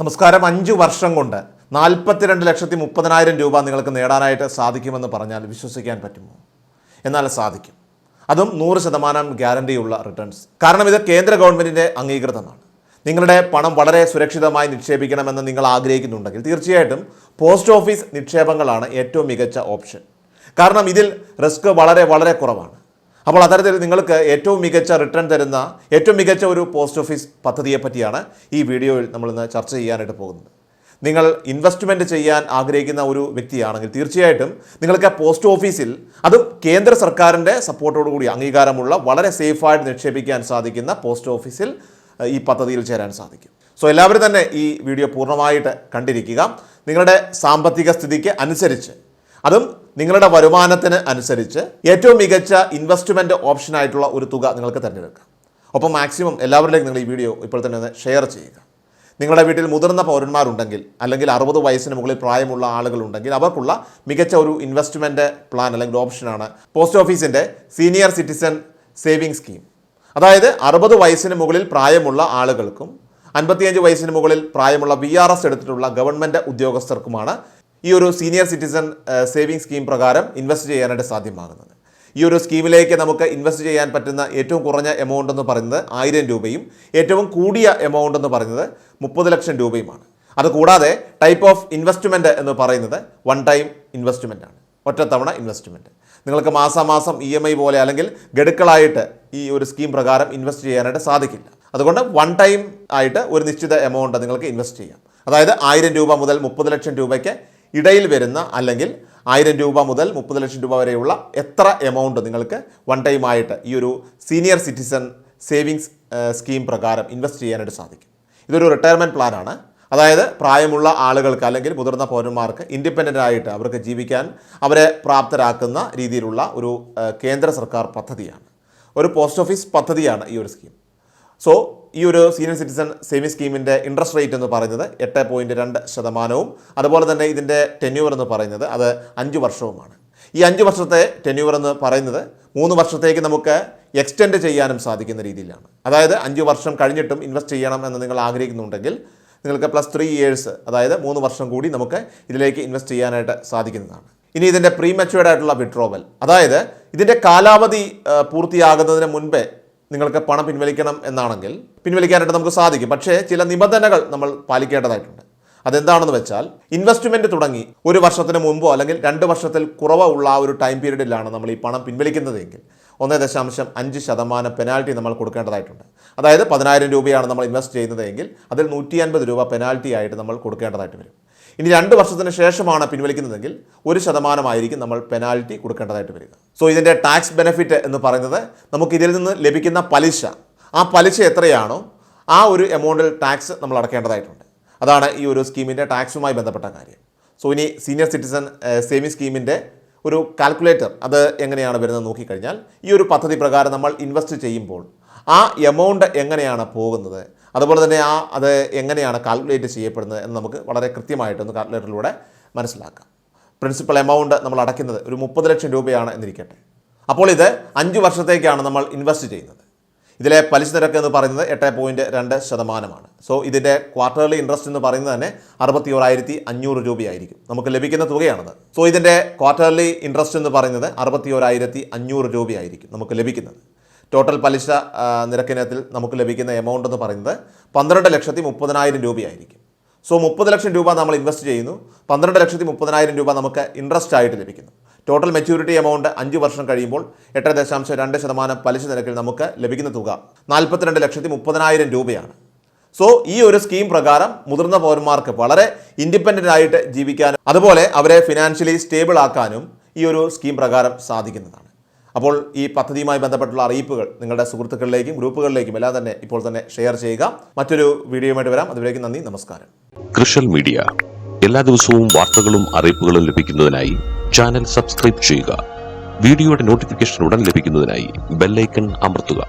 നമസ്കാരം. അഞ്ച് വർഷം കൊണ്ട് നാൽപ്പത്തിരണ്ട് ലക്ഷത്തി മുപ്പതിനായിരം രൂപ നിങ്ങൾക്ക് നേടാനായിട്ട് സാധിക്കുമെന്ന് പറഞ്ഞാൽ വിശ്വസിക്കാൻ പറ്റുമോ? എന്നാൽ സാധിക്കും. അതും നൂറ് ശതമാനം ഗ്യാരണ്ടിയുള്ള റിട്ടേൺസ്. കാരണം ഇത് കേന്ദ്ര ഗവൺമെന്റിന്റെ അംഗീകൃതമാണ്. നിങ്ങളുടെ പണം വളരെ സുരക്ഷിതമായി നിക്ഷേപിക്കണമെന്ന് നിങ്ങൾ ആഗ്രഹിക്കുന്നുണ്ടെങ്കിൽ തീർച്ചയായിട്ടും പോസ്റ്റ് ഓഫീസ് നിക്ഷേപങ്ങളാണ് ഏറ്റവും മികച്ച ഓപ്ഷൻ. കാരണം ഇതിൽ റിസ്ക് വളരെ വളരെ കുറവാണ്. അപ്പോൾ അത്തരത്തിൽ നിങ്ങൾക്ക് ഏറ്റവും മികച്ച റിട്ടേൺ തരുന്ന ഏറ്റവും മികച്ച ഒരു പോസ്റ്റ് ഓഫീസ് പദ്ധതിയെ പറ്റിയാണ് ഈ വീഡിയോയിൽ നമ്മളിന്ന് ചർച്ച ചെയ്യാനായിട്ട് പോകുന്നത്. നിങ്ങൾ ഇൻവെസ്റ്റ്മെന്റ് ചെയ്യാൻ ആഗ്രഹിക്കുന്ന ഒരു വ്യക്തിയാണെങ്കിൽ തീർച്ചയായിട്ടും നിങ്ങൾക്ക് പോസ്റ്റ് ഓഫീസിൽ അതും കേന്ദ്ര സർക്കാരിന്റെ സപ്പോർട്ടോടു കൂടി അംഗീകാരമുള്ള വളരെ സേഫായിട്ട് നിക്ഷേപിക്കാൻ സാധിക്കുന്ന പോസ്റ്റ് ഓഫീസിൽ ഈ പദ്ധതിയിൽ ചേരാൻ സാധിക്കും. സോ എല്ലാവരും തന്നെ ഈ വീഡിയോ പൂർണമായിട്ട് കണ്ടിരിക്കുക. നിങ്ങളുടെ സാമ്പത്തിക സ്ഥിതിക്ക് അനുസരിച്ച് അതും നിങ്ങളുടെ വരുമാനത്തിന് അനുസരിച്ച് ഏറ്റവും മികച്ച ഇൻവെസ്റ്റ്മെന്റ് ഓപ്ഷനായിട്ടുള്ള ഒരു തുക നിങ്ങൾക്ക് തിരഞ്ഞെടുക്കാം. ഒപ്പം മാക്സിമം എല്ലാവരിലേക്കും നിങ്ങൾ ഈ വീഡിയോ ഇപ്പോൾ തന്നെ ഒന്ന് ഷെയർ ചെയ്യുക. നിങ്ങളുടെ വീട്ടിൽ മുതിർന്ന പൗരന്മാരുണ്ടെങ്കിൽ അല്ലെങ്കിൽ അറുപത് വയസ്സിന് മുകളിൽ പ്രായമുള്ള ആളുകളുണ്ടെങ്കിൽ അവർക്കുള്ള മികച്ച ഒരു ഇൻവെസ്റ്റ്മെന്റ് പ്ലാൻ അല്ലെങ്കിൽ ഓപ്ഷനാണ് പോസ്റ്റ് ഓഫീസിന്റെ സീനിയർ സിറ്റിസൺ സേവിങ് സ്കീം അതായത് അറുപത് വയസ്സിന് മുകളിൽ പ്രായമുള്ള ആളുകൾക്കും അൻപത്തിയഞ്ച് വയസ്സിന് മുകളിൽ പ്രായമുള്ള വി ആർ എസ് എടുത്തിട്ടുള്ള ഗവൺമെന്റ് ഉദ്യോഗസ്ഥർക്കുമാണ് ഈ ഒരു സീനിയർ സിറ്റിസൺ സേവിങ് സ്കീം പ്രകാരം ഇൻവെസ്റ്റ് ചെയ്യാനായിട്ട് സാധ്യമാകുന്നത്. ഈ ഒരു സ്കീമിലേക്ക് നമുക്ക് ഇൻവെസ്റ്റ് ചെയ്യാൻ പറ്റുന്ന ഏറ്റവും കുറഞ്ഞ എമൗണ്ട് എന്ന് പറയുന്നത് ആയിരം രൂപയും ഏറ്റവും കൂടിയ എമൗണ്ട് എന്ന് പറയുന്നത് മുപ്പത് ലക്ഷം രൂപയുമാണ്. അതുകൂടാതെ ടൈപ്പ് ഓഫ് ഇൻവെസ്റ്റ്മെന്റ് എന്ന് പറയുന്നത് വൺ ടൈം ഇൻവെസ്റ്റ്മെന്റ് ആണ്. ഒറ്റത്തവണ ഇൻവെസ്റ്റ്മെന്റ് നിങ്ങൾക്ക് മാസാമാസം ഇ എം ഐ പോലെ അല്ലെങ്കിൽ ഗഡുക്കളായിട്ട് ഈ ഒരു സ്കീം പ്രകാരം ഇൻവെസ്റ്റ് ചെയ്യാനായിട്ട് സാധിക്കില്ല. അതുകൊണ്ട് വൺ ടൈം ആയിട്ട് ഒരു നിശ്ചിത എമൗണ്ട് നിങ്ങൾക്ക് ഇൻവെസ്റ്റ് ചെയ്യാം. അതായത് ആയിരം രൂപ മുതൽ മുപ്പത് ലക്ഷം രൂപയ്ക്ക് ഇടയിൽ വരുന്ന അല്ലെങ്കിൽ ആയിരം രൂപ മുതൽ മുപ്പത് ലക്ഷം രൂപ വരെയുള്ള എത്ര എമൗണ്ട് നിങ്ങൾക്ക് വൺ ടൈം ആയിട്ട് ഈ ഒരു സീനിയർ സിറ്റിസൺ സേവിങ്സ് സ്കീം പ്രകാരം ഇൻവെസ്റ്റ് ചെയ്യാനായിട്ട് സാധിക്കും. ഇതൊരു റിട്ടയർമെന്റ് പ്ലാനാണ് അതായത് പ്രായമുള്ള ആളുകൾക്ക് അല്ലെങ്കിൽ മുതിർന്ന പൗരന്മാർക്ക് ഇൻഡിപെൻഡന്റ് ആയിട്ട് അവർക്ക് ജീവിക്കാൻ അവരെ പ്രാപ്തരാക്കുന്ന രീതിയിലുള്ള ഒരു കേന്ദ്ര സർക്കാർ പദ്ധതിയാണ്. ഒരു പോസ്റ്റ് ഓഫീസ് പദ്ധതിയാണ് ഈ ഒരു സ്കീം സോ ഈ ഒരു സീനിയർ സിറ്റിസൺ സേവിംഗ് സ്കീമിന്റെ ഇൻട്രസ്റ്റ് റേറ്റ് എന്ന് പറയുന്നത് എട്ട് പോയിന്റ് രണ്ട് ശതമാനവും. അതുപോലെ തന്നെ ഇതിന്റെ ടെന്യൂവർ എന്ന് പറയുന്നത് അത് അഞ്ച് വർഷവുമാണ്. ഈ അഞ്ച് വർഷത്തെ ടെന്യൂവർ എന്ന് പറയുന്നത് മൂന്ന് വർഷത്തേക്ക് നമുക്ക് എക്സ്റ്റെൻഡ് ചെയ്യാനും സാധിക്കുന്ന രീതിയിലാണ്. അതായത് അഞ്ച് വർഷം കഴിഞ്ഞിട്ടും ഇൻവെസ്റ്റ് ചെയ്യണം എന്ന് നിങ്ങൾ ആഗ്രഹിക്കുന്നുണ്ടെങ്കിൽ നിങ്ങൾക്ക് പ്ലസ് ത്രീ ഇയേഴ്സ് അതായത് മൂന്ന് വർഷം കൂടി നമുക്ക് ഇതിലേക്ക് ഇൻവെസ്റ്റ് ചെയ്യാനായിട്ട് സാധിക്കുന്നതാണ്. ഇനി ഇതിന്റെ പ്രീ മെച്ചുവേർഡ് ആയിട്ടുള്ള വിഡ്രോവൽ അതായത് ഇതിന്റെ കാലാവധി പൂർത്തിയാകുന്നതിന് മുൻപേ നിങ്ങൾക്ക് പണം പിൻവലിക്കണം എന്നാണെങ്കിൽ പിൻവലിക്കാനായിട്ട് നമുക്ക് സാധിക്കും. പക്ഷേ ചില നിബന്ധനകൾ നമ്മൾ പാലിക്കേണ്ടതായിട്ടുണ്ട്. അതെന്താണെന്ന് വെച്ചാൽ ഇൻവെസ്റ്റ്മെന്റ് തുടങ്ങി ഒരു വർഷത്തിന് മുമ്പോ അല്ലെങ്കിൽ രണ്ട് വർഷത്തിൽ കുറവ് ഉള്ള ആ ഒരു ടൈം പീരീഡിലാണ് നമ്മൾ ഈ പണം പിൻവലിക്കുന്നതെങ്കിൽ ഒന്ന് ദശാംശം അഞ്ച് ശതമാനം പെനാൽറ്റി നമ്മൾ കൊടുക്കേണ്ടതായിട്ടുണ്ട്. അതായത് പതിനായിരം രൂപയാണ് നമ്മൾ ഇൻവെസ്റ്റ് ചെയ്യുന്നതെങ്കിൽ അതിൽ നൂറ്റി അൻപത് രൂപ പെനാൽറ്റി ആയിട്ട് നമ്മൾ കൊടുക്കേണ്ടതായിട്ട് വരും. ഇനി രണ്ട് വർഷത്തിന് ശേഷമാണ് പിൻവലിക്കുന്നതെങ്കിൽ ഒരു ശതമാനമായിരിക്കും നമ്മൾ പെനാൽറ്റി കൊടുക്കേണ്ടതായിട്ട് വരിക. സോ ഇതിന്റെ ടാക്സ് ബെനിഫിറ്റ് എന്ന് പറയുന്നത് നമുക്ക് ഇതിൽ നിന്ന് ലഭിക്കുന്ന പലിശ ആ പലിശ എത്രയാണോ ആ ഒരു എമൗണ്ടിൽ ടാക്സ് നമ്മൾ അടക്കേണ്ടതായിട്ടുണ്ട്. അതാണ് ഈ ഒരു സ്കീമിന്റെ ടാക്സുമായി ബന്ധപ്പെട്ട കാര്യം. സോ ഇനി സീനിയർ സിറ്റിസൺ സേവിങ് സ്കീമിന്റെ ഒരു കാൽക്കുലേറ്റർ അത് എങ്ങനെയാണ് വരുന്നത് നോക്കിക്കഴിഞ്ഞാൽ ഈ ഒരു പദ്ധതി പ്രകാരം നമ്മൾ ഇൻവെസ്റ്റ് ചെയ്യുമ്പോൾ ആ എമൗണ്ട് എങ്ങനെയാണ് പോകുന്നത് അതുപോലെ തന്നെ ആ അത് എങ്ങനെയാണ് കാൽക്കുലേറ്റ് ചെയ്യപ്പെടുന്നത് എന്ന് നമുക്ക് വളരെ കൃത്യമായിട്ടൊന്ന് കാൽക്കുലേറ്ററിലൂടെ മനസ്സിലാക്കാം. പ്രിൻസിപ്പൽ എമൗണ്ട് നമ്മൾ അടയ്ക്കുന്നത് ഒരു മുപ്പത് ലക്ഷം രൂപയാണ് എന്നിരിക്കട്ടെ. അപ്പോൾ ഇത് അഞ്ച് വർഷത്തേക്കാണ് നമ്മൾ ഇൻവെസ്റ്റ് ചെയ്യുന്നത്. ഇതിലെ പലിശ നിരക്ക് എന്ന് പറയുന്നത് എട്ട് പോയിന്റ് രണ്ട് ശതമാനമാണ്. സോ ഇതിന്റെ ക്വാർട്ടർലി ഇൻട്രസ്റ്റ് എന്ന് പറയുന്നത് തന്നെ അറുപത്തി ഓരായിരത്തി അഞ്ഞൂറ് രൂപയായിരിക്കും. നമുക്ക് ലഭിക്കുന്ന തുകയാണത്. സോ ഇതിന്റെ ക്വാർട്ടർലി ഇൻട്രസ്റ്റ് എന്ന് പറയുന്നത് അറുപത്തി ഓരായിരത്തി അഞ്ഞൂറ് രൂപയായിരിക്കും നമുക്ക് ലഭിക്കുന്നത്. ടോട്ടൽ പലിശ നിരക്കിനത്തിൽ നമുക്ക് ലഭിക്കുന്ന എമൗണ്ട് എന്ന് പറയുന്നത് പന്ത്രണ്ട് ലക്ഷത്തി മുപ്പതിനായിരം രൂപയായിരിക്കും. സോ മുപ്പത് ലക്ഷം രൂപ നമ്മൾ ഇൻവെസ്റ്റ് ചെയ്യുന്നു. പന്ത്രണ്ട് ലക്ഷത്തി മുപ്പതിനായിരം രൂപ നമുക്ക് ഇൻട്രസ്റ്റ് ആയിട്ട് ലഭിക്കുന്നു. ടോട്ടൽ മെച്യൂരിറ്റി എമൗണ്ട് അഞ്ച് വർഷം കഴിയുമ്പോൾ എട്ട് ദശാംശം രണ്ട് ശതമാനം പലിശ നിരക്കിൽ നമുക്ക് ലഭിക്കുന്ന തുക നാൽപ്പത്തിരണ്ട് ലക്ഷത്തി മുപ്പതിനായിരം രൂപയാണ്. സോ ഈ ഒരു സ്കീം പ്രകാരം മുതിർന്ന പൗരന്മാർക്ക് വളരെ ഇൻഡിപെൻഡന്റ് ആയിട്ട് ജീവിക്കാനും അതുപോലെ അവരെ ഫിനാൻഷ്യലി സ്റ്റേബിൾ ആക്കാനും ഈ ഒരു സ്കീം പ്രകാരം സാധിക്കുന്നതാണ്. അപ്പോൾ ഈ പദ്ധതിയുമായി ബന്ധപ്പെട്ടുള്ള അറിയിപ്പുകൾ നിങ്ങളുടെ സുഹൃത്തുക്കളിലേക്കും ഗ്രൂപ്പുകളിലേക്കും എല്ലാം തന്നെ ഇപ്പോൾ തന്നെ ഷെയർ ചെയ്യുക. മറ്റൊരു വീഡിയോയുമായിട്ട് വരാം. അതുവരേക്കും നന്ദി. നമസ്കാരം. കൃഷൽ മീഡിയ. എല്ലാ ദിവസവും വാർത്തകളും അറിയിപ്പുകളും ലഭിക്കുന്നതിനായി ചാനൽ സബ്സ്ക്രൈബ് ചെയ്യുക. വീഡിയോയുടെ നോട്ടിഫിക്കേഷൻ ഉടൻ ലഭിക്കുന്നതിനായി ബെല്ലൈക്കൺ അമർത്തുക.